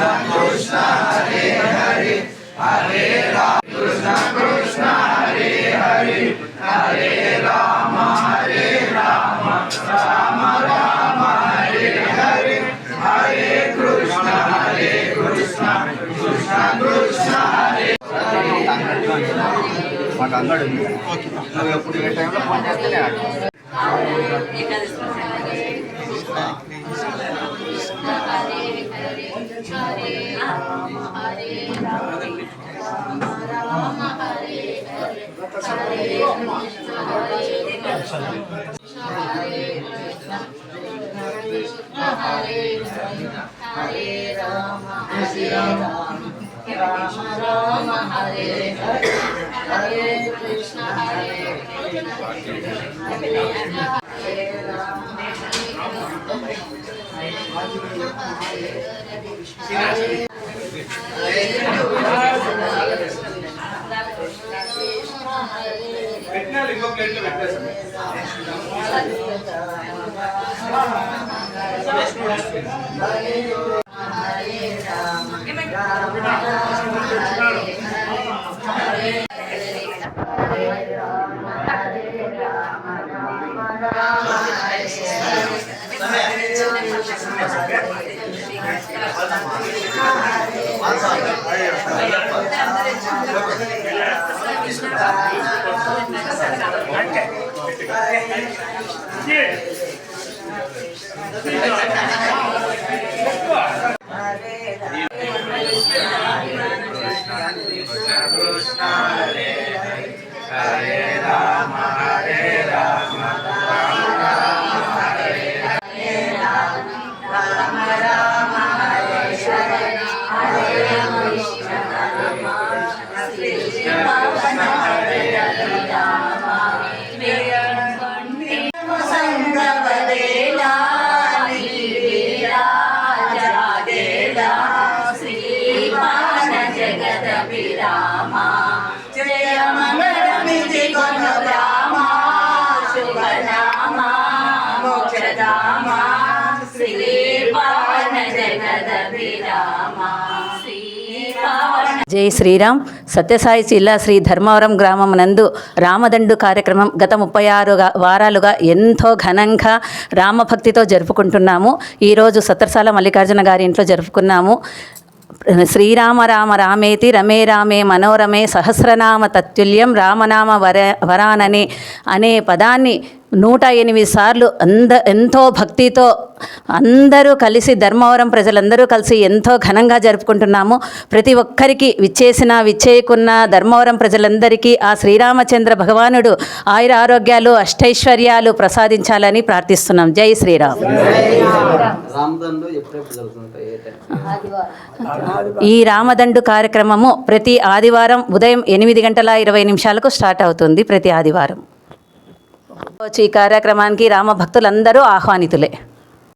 राम ఉంది నువ్వు ఎప్పుడు ఏ టైంలో ఫోన్ చేస్తేనే हरे कृष्ण हरे పెట్టినా ఇంకో ప్లేట్లో పెట్టేసాను సంగవదేలా జై శ్రీరామ్. సత్యసాయి జిల్లా శ్రీ ధర్మవరం గ్రామం నందు రామదండు కార్యక్రమం గత ముప్పై ఆరు వారాలుగా ఎంతో ఘనంగా రామభక్తితో జరుపుకుంటున్నాము. ఈరోజు సత్రసాల మల్లికార్జున గారి ఇంట్లో జరుపుకున్నాము. శ్రీరామ రామ రామేతి రమే రామే మనోరమే సహస్రనామ తత్తుల్యం రామనామ వర వరాననే అనే పదాన్ని నూట ఎనిమిది సార్లు అంద ఎంతో భక్తితో అందరూ కలిసి ధర్మవరం ప్రజలందరూ కలిసి ఎంతో ఘనంగా జరుపుకుంటున్నాము. ప్రతి ఒక్కరికి విచ్చేసిన విచ్చేయకున్న ధర్మవరం ప్రజలందరికీ ఆ శ్రీరామచంద్ర భగవానుడు ఆయుర ఆరోగ్యాలు అష్టైశ్వర్యాలు ప్రసాదించాలని ప్రార్థిస్తున్నాం. జై శ్రీరామ్. ఈ రామదండు కార్యక్రమము ప్రతి ఆదివారం ఉదయం ఎనిమిది గంటల ఇరవై నిమిషాలకు స్టార్ట్ అవుతుంది ప్రతి ఆదివారం. ఈ కార్యక్రమానికి రామ భక్తులందరూ ఆహ్వానితులే.